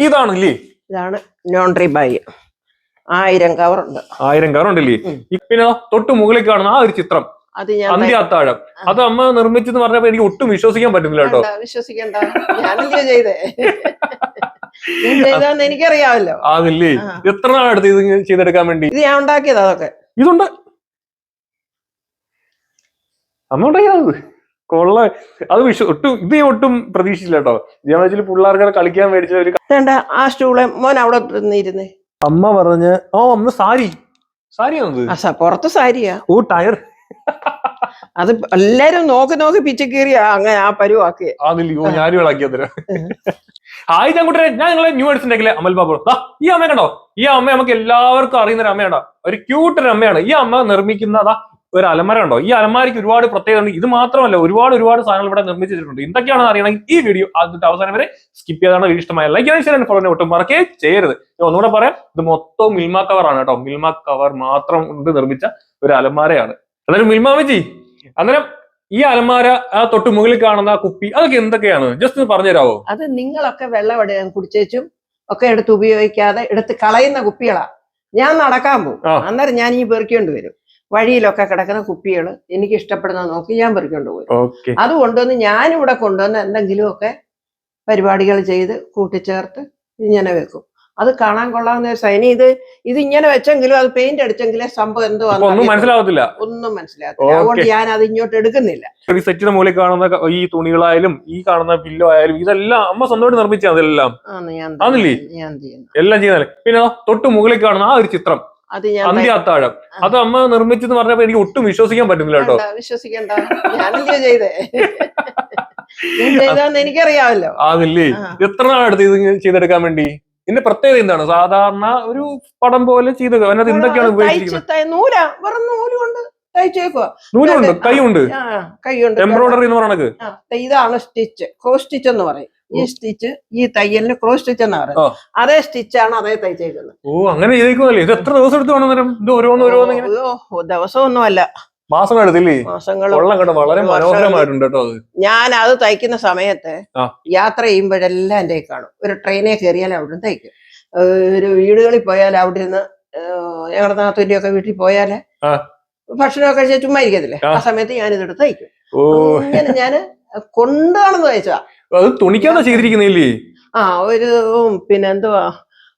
ഇതാണല്ലേ? ഇതാണ് laundry bag ആയിരം കവറുണ്ട് ആയിരം കവർ ഉം. പിന്നെ തൊട്ട് മുകളിൽ കാണുന്ന ആ ഒരു ചിത്രം അത് ഞാൻ അന്ത്യാത്താഴം അത് അമ്മ നിർമ്മിച്ചെന്ന് പറഞ്ഞപ്പോ എനിക്ക് ഒട്ടും വിശ്വസിക്കാൻ പറ്റുന്നില്ല കേട്ടോ. വിശ്വസിക്കണ്ട. ഞാനല്ലേ ചെയ്തേ. ഞാൻ എനിക്കറിയാമല്ലോ. അതില്ലേ എത്ര നാളെടുത്ത് ഇത് ചെയ്തെടുക്കാൻ വേണ്ടി? ഇത് ഞാൻ ഉണ്ടാക്കിയതാ അതൊക്കെ. ഇതുണ്ട്. അമ്മ ഉണ്ടാക്കിയത് കൊള്ള അത് വിശ്വ ഒട്ടും ഇത് ഒട്ടും പ്രതീക്ഷിച്ചില്ല കേട്ടോ. ഞാൻ വെച്ചാൽ പിള്ളേർക്ക് കളിക്കാൻ മേടിച്ച ഒരു വേണ്ട ആ സ്റ്റൂളെ മോൻ അവിടെ ഇരുന്നേ അമ്മ പറഞ്ഞ് ഓ അമ്മ സാരി. സാരിയാണത്? പുറത്ത് സാരിയാ. ഓ ടയർ. അത് എല്ലാരും നോക്കി നോക്കി പിച്ചക്കീറിയ അങ്ങനെ ആ പരുവാക്കിയ ആന്നില്ലേ ഓ ഞാനും ഇളക്കിയ ഹായ് ചങ്കുട്ടരെ ഞാൻ നിങ്ങളെ ന്യൂ എഡിഷൻ ഉണ്ടെങ്കിലേ അമൽ ബാബു. ഈ അമ്മ കണ്ടോ? ഈ അമ്മ നമുക്ക് എല്ലാവർക്കും അറിയുന്ന ഒരു അമ്മയാണോ ഒരു ക്യൂട്ട് ഒരു അമ്മയാണ്. ഈ അമ്മ നിർമ്മിക്കുന്നതാ ഒരു അലമാര ഉണ്ടോ? ഈ അലമാരയ്ക്ക് ഒരുപാട് പ്രത്യേകത ഉണ്ട്. ഇത് മാത്രമല്ല ഒരുപാട് ഒരുപാട് സാധനങ്ങൾ ഇവിടെ നിർമ്മിച്ചിട്ടുണ്ട് എന്തൊക്കെയാണെന്ന് അറിയണമെങ്കിൽ ഈ വീഡിയോ ആദ്യത്തെ അവസാനം വരെ സ്കിപ്പ് ചെയ്താണ് വീഡിയോ ഇഷ്ടമായ ലൈക്ക് ചെയ്യാൻ ഫോളോ ഒട്ടും മറക്കേ ചെയ്യരുത് ഒന്നുകൂടെ പറയാം ഇത് മൊത്തം മിൽമ കവർ ആണ് കേട്ടോ. മിൽമ കവർ മാത്രം കൊണ്ട് നിർമ്മിച്ച ഒരു അലമാരയാണ്. അന്നേരം മിൽമാമജി അന്നേരം ഈ അലമാര ആ തൊട്ട് മുകളിൽ കാണുന്ന ആ കുപ്പി അതൊക്കെ എന്തൊക്കെയാണ്? ജസ്റ്റ് ഒന്ന് പറഞ്ഞുതരാവോ? അത് നിങ്ങളൊക്കെ വെള്ളം കുടിച്ചേച്ചും ഒക്കെ എടുത്ത് ഉപയോഗിക്കാതെ എടുത്ത് കളയുന്ന കുപ്പികളാ. ഞാൻ നടക്കാൻ പോകും അന്നേരം ഞാൻ ഈ പെറുക്കേണ്ടി വരും. വഴിയിലൊക്കെ കിടക്കുന്ന കുപ്പികൾ എനിക്ക് ഇഷ്ടപ്പെടുന്ന നോക്കി ഞാൻ പറിക്കൊണ്ട് പോയി. അത് കൊണ്ടുവന്ന് ഞാനിവിടെ കൊണ്ടുവന്ന് എന്തെങ്കിലുമൊക്കെ പരിപാടികൾ ചെയ്ത് കൂട്ടിച്ചേർത്ത് ഇങ്ങനെ വെക്കും. അത് കാണാൻ കൊള്ളാവുന്ന വെച്ചാൽ സൈനി ഇത് ഇത് ഇങ്ങനെ വെച്ചെങ്കിലും അത് പെയിന്റ് അടിച്ചെങ്കിലും സംഭവം എന്തോ ഒന്നും മനസ്സിലാവത്തില്ല. ഒന്നും മനസ്സിലാകത്തില്ല അതുകൊണ്ട് ഞാൻ അത് ഇങ്ങോട്ട് എടുക്കുന്നില്ല. ഈ സെറ്റിന്റെ മുകളിൽ കാണുന്ന ഈ തുണികളായാലും ഈ കാണുന്ന പില്ലോ ആയാലും ഇതെല്ലാം അമ്മ സ്വന്തമായിട്ട് നിർമ്മിച്ചതെല്ലാം ഞാൻ ചെയ്യുന്നു. എല്ലാം ചെയ്യുന്നല്ലേ പിന്നെ തൊട്ട് മുകളിൽ കാണുന്ന ആ ഒരു ചിത്രം. അത് ഞാൻ അന്ത്യ അത്താഴം. അത് അമ്മ നിർമ്മിച്ചെന്ന് പറഞ്ഞപ്പോ എനിക്ക് ഒട്ടും വിശ്വസിക്കാൻ പറ്റുന്നില്ല കേട്ടോ. വിശ്വസിക്കണ്ട? ഞാനല്ലേ ചെയ്തേ? എനിക്കറിയാമല്ലോ. ആണല്ലേ എത്ര നാളെടുത്ത് ഇത് ചെയ്തെടുക്കാൻ വേണ്ടി? ഇതിന്റെ പ്രത്യേകത എന്താണ്? സാധാരണ ഒരു പടം പോലെ ചെയ്ത് അതിനകത്ത് എന്തൊക്കെയാണ് ഉപയോഗിച്ചിരിക്കുന്നത്? നൂലുണ്ട്. കൈയുണ്ട്? ആ കൈകൊണ്ട് എംബ്രോയിഡറി എന്ന് പറയണത് ഇതാണ് സ്റ്റിച്ച്. ക്രോസ് സ്റ്റിച്ച് എന്ന് പറയും. ഈ സ്റ്റിച്ച് ഈ തയ്യലിന് ക്രോസ് സ്റ്റിച്ച് എന്നാ. പറയുന്നത്? അതേ സ്റ്റിച്ചാണ് അതേ തയ്ച്ചേക്കുന്നത്. ഓ അങ്ങനെ ചെയ്തേക്കുമല്ലേ ഇത് എത്ര ദിവസം എടുത്തു വേണം ഇത് ഓരോന്ന് ഓരോന്ന് ദിവസമൊന്നുമല്ല. എടുത്തില്ലേ? മാസങ്ങൾ വളരെ മനോഹരമായിട്ടുണ്ട് കേട്ടോ ഞാൻ അത് തയ്ക്കുന്ന സമയത്ത് യാത്ര ചെയ്യുമ്പോഴെല്ലാം എന്റെ കാണും. ഒരു ട്രെയിനെ കയറിയാൽ അവിടെ നിന്ന് തയ്ക്കും ഒരു വീടുകളിൽ പോയാൽ അവിടെ നിന്ന് ഞങ്ങളുടെ നാത്തൂന്റെ ഒക്കെ വീട്ടിൽ പോയാൽ. ഭക്ഷണമൊക്കെ ചുമ്മാ ഇരിക്കത്തില്ലേ? ആ. സമയത്ത് ഞാൻ ഇതെടുത്ത് തയ്ക്കും ഇങ്ങനെ ഞാൻ കൊണ്ടാണെന്ന് തയ്ച്ചതാ. അത് തുണിക്കാണോ ചെയ്തിരിക്കുന്നില്ലേ ആ ഒരു പിന്നെന്തുവാ പിന്നെ എന്തുവാ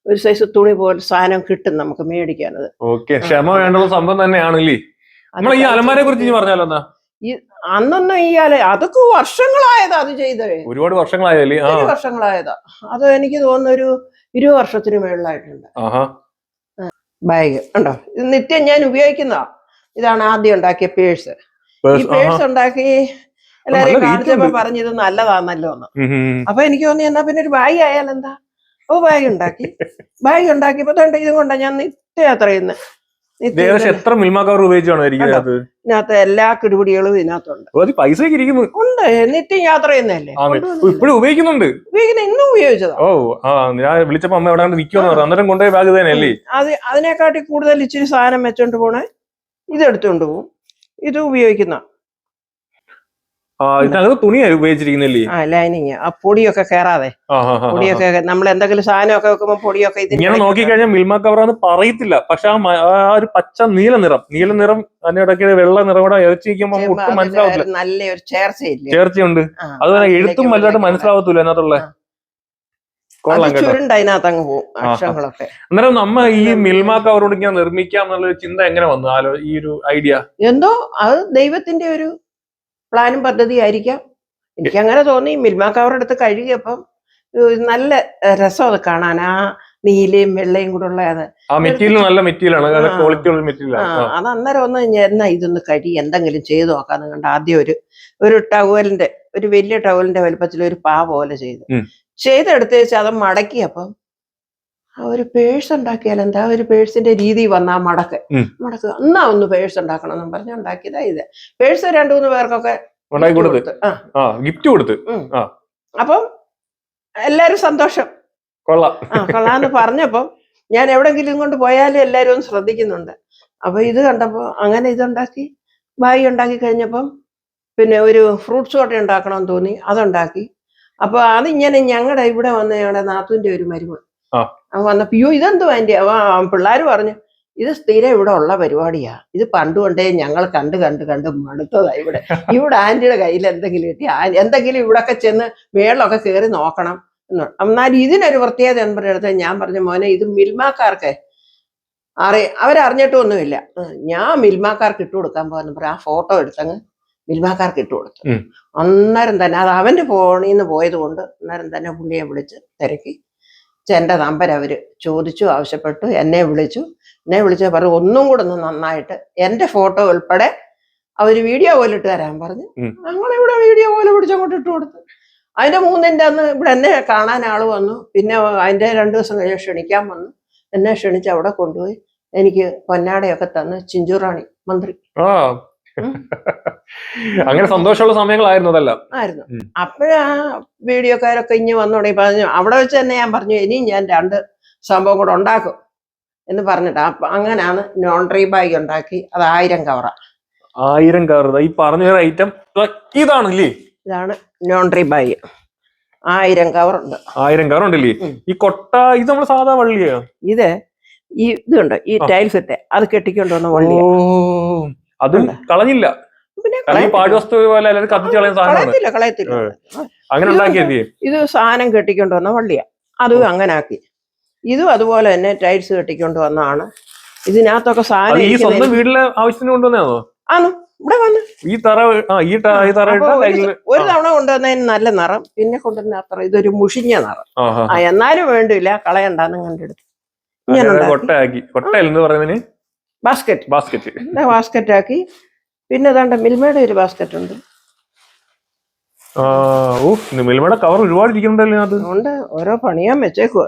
ഒരു സൈസ് തുണി പോലെ സാധനം കിട്ടും നമുക്ക് മേടിക്കാനത്. ഓക്കെ ക്ഷമ വേണ്ടുള്ള സംഭവം തന്നെയാണല്ലേ? നമ്മളെ ഈ അലമാരയെ കുറിച്ച് ഇനി പറഞ്ഞാലോ എന്നാ അന്നൊന്നും ഈ അല അതൊക്കെ വർഷങ്ങളായതാ അത് ചെയ്തേ. ഒരുപാട് വർഷങ്ങളായല്ലേ? വർഷങ്ങളായതാ. അത് എനിക്ക് തോന്നുന്ന ഒരു ഇരുപത് വർഷത്തിന് മേളിലായിട്ടുണ്ട്. ബാഗ്. ഉണ്ടോ ഇത് നിത്യം ഞാൻ ഉപയോഗിക്കുന്നതാ. ഇതാണ് ആദ്യം ഉണ്ടാക്കിയ പേഴ്സ്. ഈ പേഴ്സ് ഉണ്ടാക്കി എല്ലാരെയും കാണിച്ചപ്പോ. പറഞ്ഞു ഇത് നല്ലതാന്നല്ലോ എന്ന്. അപ്പൊ എനിക്ക് തോന്നി എന്നാ പിന്നെ ഒരു ബാഗ് ആയാൽ എന്താ? ഓ ബാഗ് ഉണ്ടാക്കി. ബാഗ് ഉണ്ടാക്കിയപ്പോ തൊണ്ട ഇതും കൊണ്ടാ ഞാൻ നിത്യയാത്ര ചെയ്യുന്നത് ഏകദേശം എത്ര മിൽമ കവർ ഉപയോഗിച്ചാണ് ഇതിനകത്ത്? എല്ലാ കിടുപിടികളും ഇതിനകത്തുണ്ട്. ഇരിക്കുന്നു. ഉണ്ട് നിത്യം യാത്ര ചെയ്യുന്നതല്ലേ? ഇപ്പോഴും ഉപയോഗിക്കുന്നുണ്ട്. ഉപയോഗിക്കുന്ന ഇന്നും ഉപയോഗിച്ചതാ. ഓ ആ ഞാൻ വിളിച്ചപ്പോ അമ്മ എവിടെ അന്നേരം കൊണ്ടുപോയി ബാഗ് തന്നെയല്ലേ? അത് അതിനെക്കാട്ടി കൂടുതൽ ഇച്ചിരി സാധനം വെച്ചോണ്ട് പോണേ. ഇത് എടുത്തോണ്ട് പോകും ഇത് ഉപയോഗിക്കുന്ന ഇതിനകത്ത് തുണിയായി ഉപയോഗിച്ചിരിക്കുന്നില്ലേ? ആ ലൈനിങ്. ആ പൊടിയൊക്കെ കേറാതെ. പൊടിയൊക്കെ നമ്മൾ എന്തെങ്കിലും സാധനമൊക്കെ വെക്കുമ്പോ പൊടിയൊക്കെ ഇങ്ങനെ നോക്കി നോക്കിക്കഴിഞ്ഞാൽ മിൽമ കവറാന്ന് പറയത്തില്ല. പക്ഷെ ആ ഒരു പച്ച നീല നിറം നീല നിറം അതിനിടയ്ക്ക് വെള്ള നിറം കൂടെ ഇറച്ചിരിക്കുമ്പോൾ ഒട്ടും മനസ്സിലാവത്തില്ല. നല്ലൊരു ചേർച്ചയില്ല? ചേർച്ചയുണ്ട്. അതുപോലെ എഴുത്തും വലുതായിട്ട് മനസ്സിലാവത്തില്ല അതിനകത്തുള്ള. പോകും. അക്ഷരങ്ങളൊക്കെ. അന്നേരം നമ്മ ഈ മിൽമ കവറോട് ഇങ്ങനെ നിർമ്മിക്കാം എന്നുള്ള ചിന്ത എങ്ങനെ വന്നു? ഈ ഒരു ഐഡിയ? എന്തോ? അത് ദൈവത്തിന്റെ ഒരു പ്ലാനും പദ്ധതി ആയിരിക്കാം എനിക്ക് അങ്ങനെ തോന്നി മിൽമ കവർ എടുത്ത് കഴുകിയപ്പം നല്ല രസം അത് കാണാൻ. ആ നീലയും വെള്ളയും കൂടെ ഉള്ള അത്. നല്ല മെറ്റീരിയലാണ്. ക്വാളിറ്റി ഉള്ള ആ. അത് അന്നേരം ഒന്ന് എന്നാ ഇതൊന്ന് കഴി എന്തെങ്കിലും ചെയ്തു നോക്കാന്ന് കണ്ട ആദ്യം ഒരു ഒരു ടവലിന്റെ ഒരു വലിയ ടവലിന്റെ വലുപ്പത്തിൽ ഒരു പാ പോലെ ചെയ്തു. ചെയ്തെടുത്ത് വെച്ച് അത് മടക്കിയപ്പം ആ ഒരു പേഴ്സ് ഉണ്ടാക്കിയാൽ എന്താ? ഒരു പേഴ്സിന്റെ രീതി വന്നാ മടക്ക്. മടക്ക്. എന്നാ ഒന്ന് പേഴ്സ് ഉണ്ടാക്കണം എന്നും പറഞ്ഞ് ഉണ്ടാക്കിയതാ ഇത്. പേഴ്സ് രണ്ടു മൂന്ന് പേർക്കൊക്കെ ഉണ്ടാക്കി കൊടുത്ത്. ആ. ആ ഗിഫ്റ്റ് കൊടുത്ത്. അപ്പം എല്ലാരും സന്തോഷം. കൊള്ളാം. ആ കൊള്ളാന്ന് പറഞ്ഞപ്പം ഞാൻ എവിടെങ്കിലും കൊണ്ട് പോയാലും എല്ലാരും ഒന്ന് ശ്രദ്ധിക്കുന്നുണ്ട്. അപ്പൊ ഇത് കണ്ടപ്പോ അങ്ങനെ ഇതുണ്ടാക്കി ബായി ഉണ്ടാക്കി കഴിഞ്ഞപ്പം പിന്നെ ഒരു ഫ്രൂട്ട്സ് കോട്ട ഉണ്ടാക്കണമെന്ന് തോന്നി അതുണ്ടാക്കി. അപ്പൊ അതിങ്ങനെ ഞങ്ങളുടെ ഇവിടെ വന്ന ഞങ്ങളുടെ നാത്തുവിന്റെ ഒരു മരുമ ആ. വന്നപ്പോ അയ്യോ ഇതെന്തു ആന്റി? അവ പിള്ളേർ പറഞ്ഞു ഇത് സ്ഥിരം ഇവിടെ ഉള്ള പരിപാടിയാ. ഇത് പണ്ടുകൊണ്ടേ ഞങ്ങൾ കണ്ട് കണ്ട് കണ്ട് മടുത്തതാ ഇവിടെ. ഇവിടെ ആന്റിയുടെ കയ്യിൽ എന്തെങ്കിലും കിട്ടി. എന്തെങ്കിലും ഇവിടൊക്കെ ചെന്ന് മേളിലൊക്കെ കയറി നോക്കണം എന്ന്. എന്നാൽ ഇതിനൊരു പ്രത്യേകത എന്ന് പറയുന്നത് ഞാൻ പറഞ്ഞ മോനെ ഇത് മിൽമാക്കാർക്ക് അറി അവരറിഞ്ഞിട്ടൊന്നുമില്ല ഒന്നുമില്ല. ഞാൻ മിൽമാക്കാർക്ക് ഇട്ട് കൊടുക്കാൻ പോകുന്ന പറഞ്ഞു ആ ഫോട്ടോ എടുത്തങ്ങ് മിൽമാക്കാർക്ക് ഇട്ട് കൊടുത്തു. അന്നേരം തന്നെ അത് അവന്റെ ഫോണിൽ നിന്ന് പോയത് കൊണ്ട് അന്നേരം തന്നെ പുള്ളിയെ വിളിച്ച് തിരക്കി. എന്റെ നമ്പർ അവർ ചോദിച്ചു ആവശ്യപ്പെട്ടു എന്നെ വിളിച്ചു. എന്നെ വിളിച്ച് പറഞ്ഞു ഒന്നും കൂടെ ഒന്ന് നന്നായിട്ട് എന്റെ ഫോട്ടോ ഉൾപ്പെടെ അവർ വീഡിയോ പോലെ ഇട്ട് തരാൻ പറഞ്ഞു. ഞങ്ങളിവിടെ വീഡിയോ പോലെ പിടിച്ച് അങ്ങോട്ട് ഇട്ട് കൊടുത്തു. അതിന്റെ മൂന്നിന്റെ അന്ന് ഇവിടെ എന്നെ കാണാൻ ആൾ വന്നു. പിന്നെ അതിന്റെ രണ്ടു ദിവസം കഴിഞ്ഞ് ക്ഷണിക്കാൻ വന്നു. എന്നെ ക്ഷണിച്ച് അവിടെ കൊണ്ടുപോയി. എനിക്ക് പൊന്നാടയൊക്കെ തന്ന് ചിഞ്ചുറാണി മന്ത്രി. ആ. അങ്ങനെ സന്തോഷമുള്ള സമയങ്ങളായിരുന്നു അതല്ല. ആയിരുന്നു. അപ്പോഴാ വീഡിയോക്കാരൊക്കെ ഇഞ്ഞ് വന്നു തുടങ്ങി പറഞ്ഞു അവിടെ വെച്ച് തന്നെ ഞാൻ പറഞ്ഞു ഇനിയും ഞാൻ രണ്ട് സംഭവം കൂടെ ഉണ്ടാക്കും. എന്ന് പറഞ്ഞിട്ട് അപ്പൊ അങ്ങനെയാണ് നോൺട്രി ബാഗ് ഉണ്ടാക്കി അത് ആയിരം കവറ. ആയിരം കവർ. ഈ പറഞ്ഞ ഐറ്റം ഇതാണല്ലേ? ഇതാണ് നോൺട്രി ബാഗ് ആയിരം കവർ ഉണ്ട്. ആയിരം കവർ ഉണ്ടല്ലേ? ഈ കൊട്ട ഇത് നമ്മൾ സാധാ വള്ളിയാ? ഇത് ഈ ഇതുണ്ട് ഈ. ടൈൽസ് ഇട്ട്. അത് കെട്ടിക്കൊണ്ടുവന്ന ഓ അത് അതും കളഞ്ഞില്ല. പാഴ്വസ്തു പോലെ കത്തിച്ച് കളയുന്ന സാധനമാണ്. അങ്ങനെ ഉണ്ടാക്കിയത്? ഇത് സാധനം കെട്ടിക്കൊണ്ടുവന്ന വള്ളിയാ. അതും അങ്ങനെ ആക്കി ഇതും അതുപോലെ തന്നെ ടൈൽസ് കെട്ടിക്കൊണ്ട് വന്നതാണ്. ഇതിനകത്തൊക്കെ സാധനം ഈ സ്വന്തം വീട്ടിലെ ആവശ്യത്തിന് കൊണ്ടുവന്നതാണോ? ആണ് ഇവിടെ വന്ന്. ഈ തറ ഈ തറ ഒരു തവണ കൊണ്ടുവന്നതിന് നല്ല നിറം പിന്നെ കൊണ്ടുവന്ന അത്ര ഇതൊരു മുഷിഞ്ഞ നിറം. ആ, എന്നാലും വേണ്ടില്ല കളയണ്ടെന്ന് കണ്ടെടുത്തു. ഇങ്ങനെ ബാസ്ക്കറ്റ് ബാസ്ക്കറ്റ് ബാസ്ക്കറ്റ് ആക്കി? പിന്നെ ഏതാണ്ട് മിൽമയുടെ ഒരു ബാസ്ക്കറ്റ് ഉണ്ട്. മിൽമയുടെ കവർ ഒരുപാട് ഇരിക്കുന്നുണ്ടല്ലോ അത് ഉണ്ട്. ഓരോ പണിയാൻ വെച്ചേക്കുക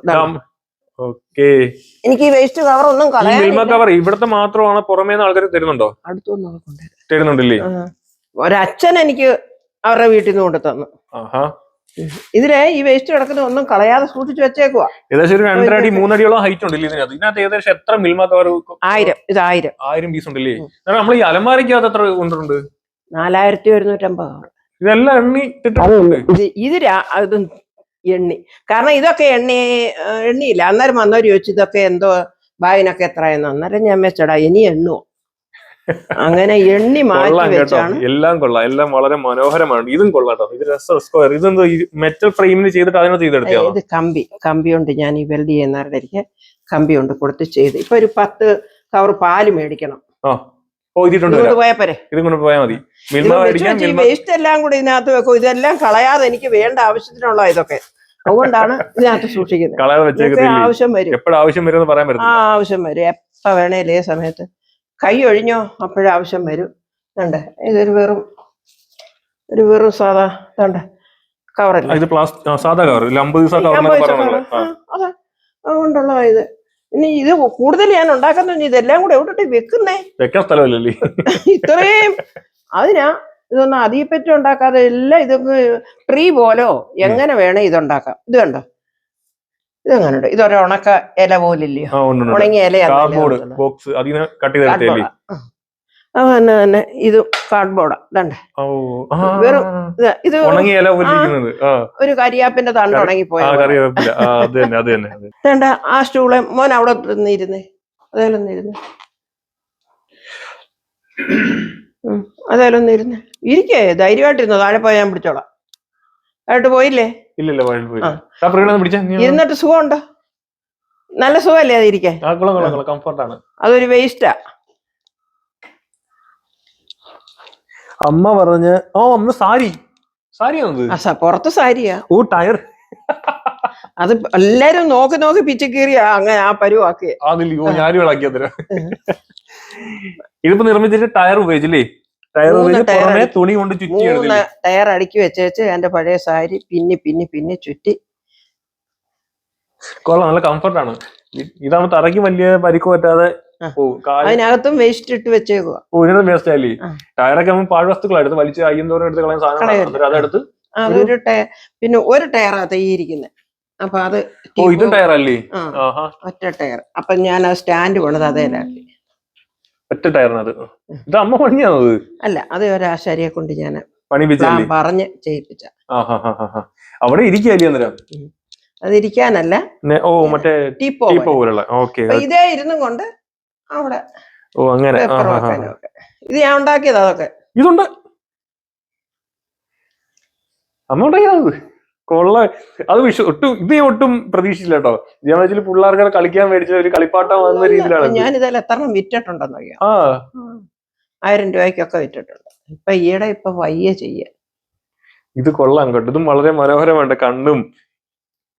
ഓക്കെ. എനിക്ക് ഈ വേസ്റ്റ് കവർ ഒന്നും കളയാനില്ല കവർ ഇവിടത്തെ മാത്രമാണ് പുറമേന്ന് ആൾക്കാർ തരുന്നുണ്ടോ? അടുത്തൊന്നും തരുന്നുണ്ടല്ലേ? ഒരച്ഛൻ എനിക്ക് അവരുടെ വീട്ടിൽ നിന്ന് കൊണ്ട് തന്നു. ആഹാ. ഇതിലെ ഈ വേസ്റ്റ് കിടക്കുന്ന ഒന്നും കളയാതെ സൂക്ഷിച്ചു വെച്ചേക്കുവാ. ഏകദേശം ഒരു രണ്ടരടി മൂന്നടിയോളം ഹൈറ്റ് ഉണ്ടല്ലേ ഇതിനകത്ത്? ഇതിനകത്ത് ഏകദേശം എത്ര മിൽമ കവർ ആയിരം. ഇത് ആയിരം. ആയിരം പീസ് ഉണ്ടല്ലേ. നമ്മൾ ഈ അലമാരയ്ക്കകത്ത് എത്ര കൊണ്ടുണ്ട് നാലായിരത്തി ഒരുന്നൂറ്റമ്പത്. ഇതെല്ലാം എണ്ണി ഇട്ടിട്ടുണ്ട് ഇത് ഇത് ഇത് എണ്ണി. കാരണം ഇതൊക്കെ എണ്ണി എണ്ണിയില്ല. അന്നേരം വന്നവര് ചോദിച്ചു ഇതൊക്കെ എന്തോ ബാഗിനൊക്കെ എത്രയെന്ന്? അന്നേരം ഞാൻ വെച്ചടാ ഇനി എണ്ണുവോ? അങ്ങനെ എണ്ണി മാറ്റി വെച്ചാണ്. എല്ലാം കൊള്ളാം. എല്ലാം വളരെ മനോഹരമാണ്. ഇതും കൊള്ളാം ഇത് സ്ക്വയർ ഇതെന്തോ മെറ്റൽ ഫ്രെയിമിൽ ചെയ്തിട്ട് അതിനകത്ത് ഇത് കമ്പി. കമ്പി കൊണ്ട് ഞാൻ ഈ വെൽഡ് ചെയ്യുന്നവരുടെ ഇരിക്കെ കമ്പി കൊണ്ട് കൊടുത്ത് ചെയ്ത്. ഇപ്പൊ ഒരു പത്ത് കവർ പാൽ മേടിക്കണം. ഇതെല്ലാം വേസ്റ്റ് എല്ലാം കൂടി ഇതിനകത്ത് വെക്കും. ഇതെല്ലാം കളയാതെ എനിക്ക് വേണ്ട ആവശ്യത്തിനുള്ള ഇതൊക്കെ. അതുകൊണ്ടാണ് ഇതിനകത്ത് സൂക്ഷിക്കുന്നത്. ആവശ്യം വരും. എപ്പോഴും ആവശ്യം വരും പറയാൻ ആ ആവശ്യം വരും. എപ്പ വേണേലും ഏ സമയത്ത്. കൈ ഒഴിഞ്ഞോ അപ്പോഴും ആവശ്യം വരും. ഇതുണ്ട് ഇതൊരു വെറും ഒരു വെറും സാധാ ഇതുണ്ട് കവറല്ല? ഇത് പ്ലാസ്റ്റിക് സാധാ കവർ. അതെ. അതുകൊണ്ടുള്ള ഇത്. ഇനി ഇത് കൂടുതൽ ഞാൻ ഉണ്ടാക്കുന്ന ഇതെല്ലാം കൂടെ എവിടെ വെക്കുന്നേ? വെക്കാൻ സ്ഥലമില്ലല്ലേ? ഇത്രയും. അതിനാ ഇതൊന്നും അതീപ്പറ്റി ഉണ്ടാക്കാതെ എല്ലാം ഇതൊക്കെ ട്രീ പോലോ എങ്ങനെ വേണേ ഇതുണ്ടാക്കാം. ഇത് കണ്ടോ? ഇതെങ്ങനെ ഉണ്ട് ഇതൊരു ഉണക്ക ഇല പോലില്ലയോ? ഉണങ്ങിയ കാർഡ്ബോർഡ് ബോക്സ് കട്ട് തന്നെ ഇത് കാർഡ്ബോർഡാ ഇതണ്ടേ. വെറും ഇത് ഇല ഒരു കരിയാപ്പിന്റെ തണ്ട് ഉണങ്ങി ഉണങ്ങിപ്പോയ? ആ സ്റ്റൂളെ മോൻ അവിടെ ഇരുന്നേ അതേലൊന്ന് ഇരുന്ന്. അതേലൊന്ന് ഇരുന്ന്. ഇരിക്കേ ധൈര്യമായിട്ടിരുന്നോ? താഴെ പോയാൽ ഞാൻ പിടിച്ചോളാം. ആയിട്ട് പോയില്ലേ? ഇല്ലല്ലോ വഴി പോയി ആ. ആ പിടിച്ചാ. ഇരുന്നിട്ട് സുഖമുണ്ടോ? നല്ല സുഖമല്ലേ അത് ഇരിക്കാൻ? ആ കൊള്ളാം കംഫർട്ടാണ് അതൊരു വേസ്റ്റാ അമ്മ പറഞ്ഞ് ഓ അമ്മ സാരി. സാരിയാണത് ആ സ- പുറത്ത് സാരിയാ. ഓ ടയർ. അത് എല്ലാരും നോക്കി നോക്കി പിച്ചു കീറിയാ അങ്ങനെ ആ പരുവാക്കി ഓ ഞാനും ഇതിപ്പോ നിർമ്മിച്ചിട്ട് ടയർ ഉപയോഗിച്ചില്ലേ? ടയർ തുണി കൊണ്ട് ചുറ്റി മൂന്ന് ടയർ അടുക്കി വെച്ചേച്ച് എന്റെ പഴയ സാരി പിന്നി പിന്നി പിന്നി ചുറ്റി. കൊള്ളാം നല്ല കംഫർട്ടാണ് ഇതാകുമ്പോ തറയ്ക്ക് വലിയ പരിക്ക് പറ്റാതെ. അതിനകത്തും വേസ്റ്റ് ഇട്ട് വെച്ചേക്കുക വേസ്റ്റ് ആയില്ലേ. ടയറൊക്കെ പാഴ് പാഴ്വസ്തുക്കൾ എടുത്ത് വലിച്ച് അയ്യന്തോരം എടുത്ത് കളയാൻ സാധനം അതെടുത്ത് അതൊരു ടയർ പിന്നെ ഒരു ടയറാ തെയ്യിരിക്കുന്നത് അപ്പൊ അത് ഇതും ടയർ അല്ലേ? ആഹാ. ഒറ്റ ടയർ അപ്പൊ ഞാൻ ആ സ്റ്റാൻഡ് കൊണ്ടത് അതേലാക്കി ഒറ്റ ടയറിനത് ഇത് അമ്മ പണിയാണത് അല്ല അത് ഒരാശാരിയെ കൊണ്ട് ഞാൻ പണിപ്പിച്ചല്ലേ പറഞ്ഞ് ചെയ്യിപ്പിച്ച അവിടെ ഇരിക്കുകയല്ലേ അന്നേരം? അതിരിക്കാനല്ല ഓ മറ്റേ ടീപ്പോ പോലുള്ള ഓക്കെ ഇതേ ഇരുന്നും കൊണ്ട് അവിടെ ഓ അങ്ങനെ. ഇത് ഞാൻ ഉണ്ടാക്കിയത് അതൊക്കെ. ഇതുണ്ട്. അമ്മ ഉണ്ടാക്കിയത് കൊള്ള അത് വിശ്വ ഒട്ടും ഇത് ഒട്ടും പ്രതീക്ഷിച്ചില്ല കേട്ടോ. ഞാൻ വെച്ചാൽ പിള്ളേർക്ക് കളിക്കാൻ മേടിച്ച ഒരു കളിപ്പാട്ടം വന്ന രീതിയിലാണ്. ഞാൻ ഇതിൽ എത്ര വിറ്റിട്ടുണ്ടെന്ന് അറിയാം ആ. ആയിരം രൂപയ്ക്കൊക്കെ വിറ്റിട്ടുണ്ട്. ഇപ്പൊ ഈയിടെ ഇപ്പൊ വയ്യ ചെയ്യ ഇത് കൊള്ളാം കേട്ടോ. ഇതും വളരെ മനോഹരമാണ് കണ്ണും